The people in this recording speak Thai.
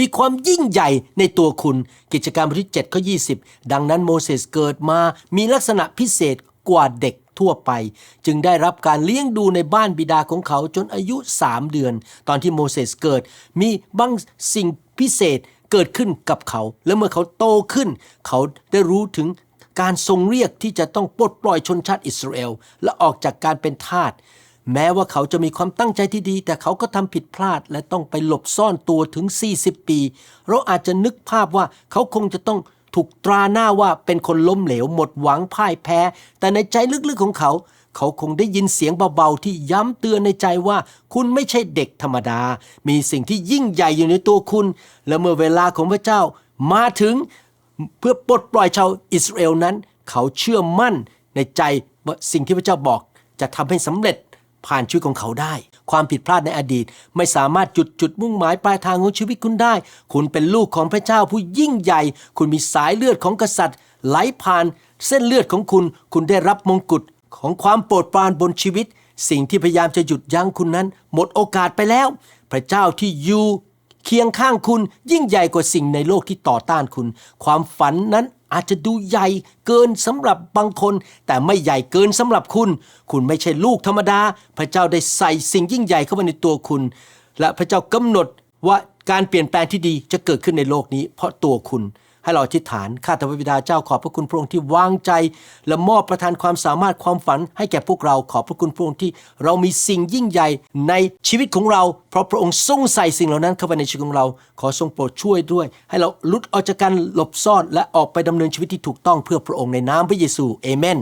มีความยิ่งใหญ่ในตัวคุณ กิจการบทที่7ข้อ20 ดังนั้นโมเสสเกิดมามีลักษณะพิเศษกว่าเด็กทั่วไป จึงได้รับการเลี้ยงดูในบ้านบิดาของเขาจนอายุสามเดือน ตอนที่โมเสสเกิด มีบางสิ่งพิเศษเกิดขึ้นกับเขา และเมื่อเขาโตขึ้น เขาได้รู้ถึงการทรงเรียกที่จะต้องปลดปล่อยชนชาติอิสราเอลและออกจากการเป็นทาส แม้ว่าเขาจะมีความตั้งใจที่ดี แต่เขาก็ทำผิดพลาดและต้องไปหลบซ่อนตัวถึง 40 ปี เราอาจจะนึกภาพว่าเขาคงจะต้องถูกตราหน้าว่าเป็นคนล้มเหลวหมดหวังพ่ายแพ้ แต่ในใจลึกๆของเขา เขาคงได้ยินเสียงเบาๆที่ย้ำเตือนในใจว่า คุณไม่ใช่เด็กธรรมดา มีสิ่งที่ยิ่งใหญ่อยู่ในตัวคุณ และเมื่อเวลาของพระเจ้ามาถึงเพื่อปลดปล่อยชาวอิสราเอลนั้น เขาเชื่อมั่นในใจว่าสิ่งที่พระเจ้าบอกจะทำให้สำเร็จ ผ่านชีวิตของเขาได้ ความผิดพลาดในอดีตไม่สามารถจุดจุดมุ่งหมายปลายทางของชีวิตคุณได้ คุณเป็นลูกของพระเจ้าผู้ยิ่งใหญ่ คุณมีสายเลือดของกษัตริย์ ไหลผ่าน เส้นเลือดของคุณ คุณได้รับมงกุฎของความโปรดปรานบนชีวิต สิ่งที่พยายามจะหยุดยั้งคุณนั้น หมดโอกาสไปแล้ว พระเจ้าที่อยู่เคียงข้างคุณยิ่งใหญ่กว่าสิ่งในโลกที่ต่อต้านคุณ ความฝันนั้น อาจจะดูใหญ่เกินสำหรับบางคน แต่ไม่ใหญ่เกินสำหรับคุณ คุณไม่ใช่ลูกธรรมดา พระเจ้าได้ใส่สิ่งยิ่งใหญ่เข้ามาในตัวคุณ และพระเจ้ากำหนดว่าการเปลี่ยนแปลงที่ดีจะเกิดขึ้นในโลกนี้ เพราะตัวคุณ ให้เราอธิษฐานข้าแต่พระบิดาเจ้าขอบพระคุณพระองค์ที่วางใจ และมอบประทานความสามารถความฝันให้แก่พวกเราขอบพระคุณพระองค์ที่เรามีสิ่งยิ่งใหญ่ในชีวิตของเรา เพราะพระองค์ทรงใส่สิ่งเหล่านั้นเข้าไปในชีวิตของเรา ขอทรงโปรดช่วยด้วย ให้เราลุดออกจากการหลบซ่อนและออกไปดำเนินชีวิตที่ถูกต้องเพื่อพระองค์ในนามพระเยซูเอเมน